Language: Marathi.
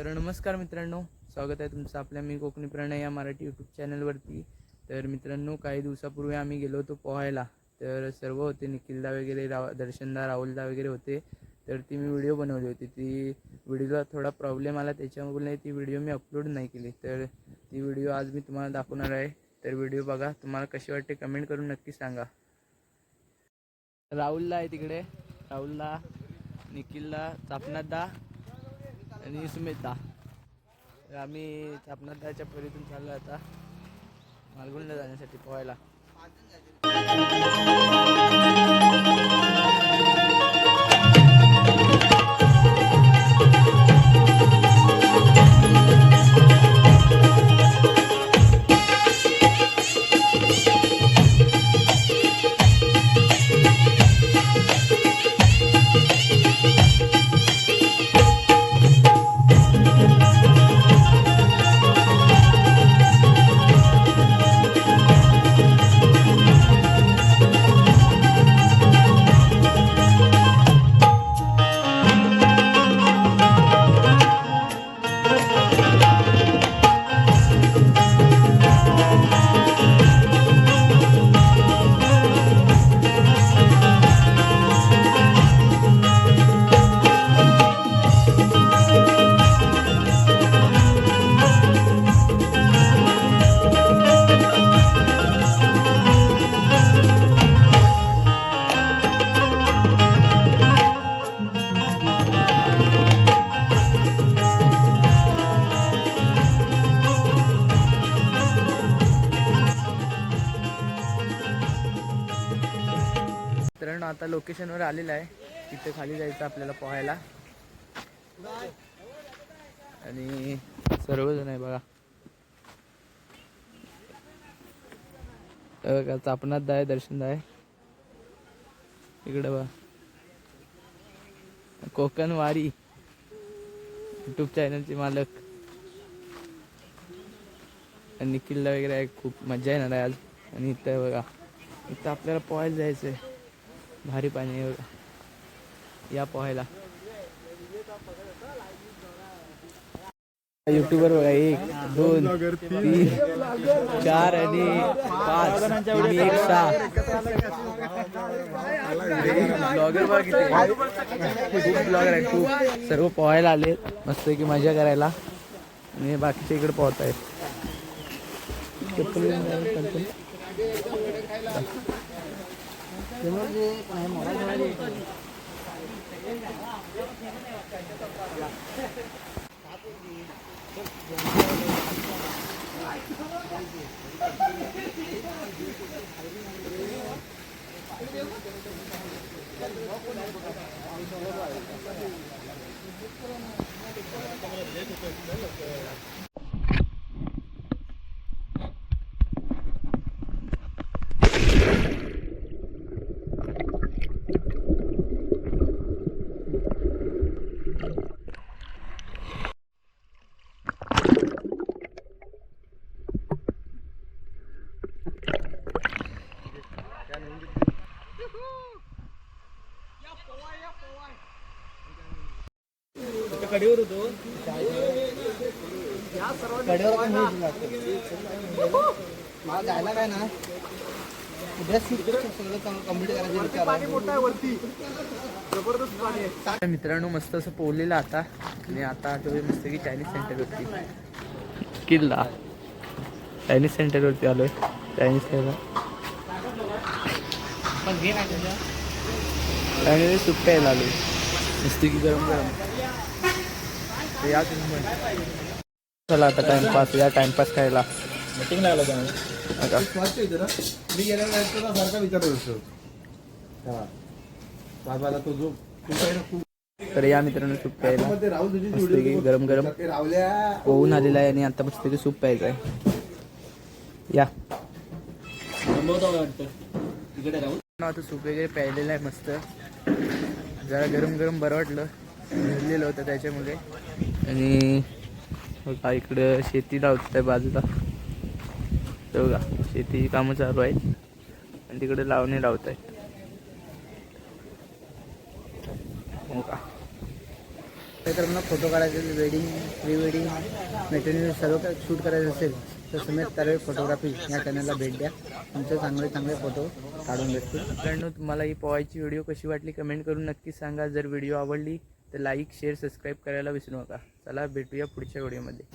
तर नमस्कार मित्रांनो स्वागत आहे तुमचं आपल्या मी कोकणी प्रणय या मराठी यूट्यूब चॅनलवरती तर मित्रांनो काही दिवसापूर्वी आम्ही गेलो होतो पोहायला. तर सर्व होते निखिलदा वगैरे राव दर्शनदा राहुलदा वगैरे होते. तर ती मी व्हिडिओ बनवली होती. ती व्हिडिओला थोडा प्रॉब्लेम आला त्याच्यामुळे ती व्हिडिओ मी अपलोड नाही केली. तर ती व्हिडिओ आज मी तुम्हाला दाखवणार आहे. तर व्हिडिओ बघा तुम्हाला कशी वाटते कमेंट करून नक्की सांगा. राहुलला आहे तिकडे. राहुलला निखिलला चापनाथदा आणि सुमितदा तर आम्ही चापनाथदाच्या परीतून चाललो आता. मालगुंडला जाण्यासाठी पोहायला. आता लोकेशनवर आलेलं आहे. तिथे खाली जायचं आपल्याला पोहायला. आणि सर्वजण आहे बघा. बघा चापनाथ आहे दर्शन आहे इकडे बघा. कोकण वारी. युट्यूब चॅनलचे मालक. आणि निखिलला वगैरे आहे खूप मजा येणार आहे आज. आणि इथं आहे बघा. इथं आपल्याला पोहायला जायचं आहे भारी पाणी आहे या पोहायला. युट्यूबर बघा एक दोन तीन चार आणि पाच. आणि एक सहा. ब्लॉगर खूप ब्लॉगर आहे खूप. सर्व पोहायला आले मस्त की मजा करायला. आणि बाकीचे इकडे पोहत आहेत Tiếng nước đi, con này mỏ thôi đi. चप्पल घेऊन जायला चालतं. मला जायला काय ना? मित्रांनो मस्त असं पोहलेलं आता. आणि आता आठवले मस्त की चायनीज सेंटरवरती किल्ला. चायनीज सेंटरवरती आलोय. चायनीज खायला चायनीज सूप प्यायला आलोय मस्त की गरम गरम. तर या तुम्ही. चला आता टाइमपास या टाइमपास खायला. मीटिंग लागला मी गेल्यानंतर सारखा विचारत असतो हा. बाबाला तो जो तू काय ना खूप तर या मित्रांनो सूप प्यायला. गरम गरम ते रावल्या पोहून आलेला आहे आणि आता मस्त की सूप प्यायचं आहे. या. आता सूप वगैरे प्यायलेलं आहे मस्त. जरा गरम गरम बरं वाटलं. भिजलेलं होतं त्याच्यामुळे. आणि बघा इकडं शेती लावतात आहे बाजूला. बघा शेती कामं चालू आहेत. आणि तिकडे लावणे लावत आहेत बघा. तर मग फोटो काढायचे वेडिंग प्री वेडिंग मेटेरियल सर्व काही शूट करायचं असेल तर समेत तारे फोटोग्राफी या चॅनलला भेट द्या. तुमचे चांगले चांगले फोटो काढून भेटतील. मित्रांनो तुम्हाला ही पोहायची व्हिडिओ कशी वाटली कमेंट करून नक्की सांगा. जर व्हिडिओ आवडली तर लाईक शेअर सबस्क्राईब करायला विसरू नका. चला भेटूया पुढच्या व्हिडिओमध्ये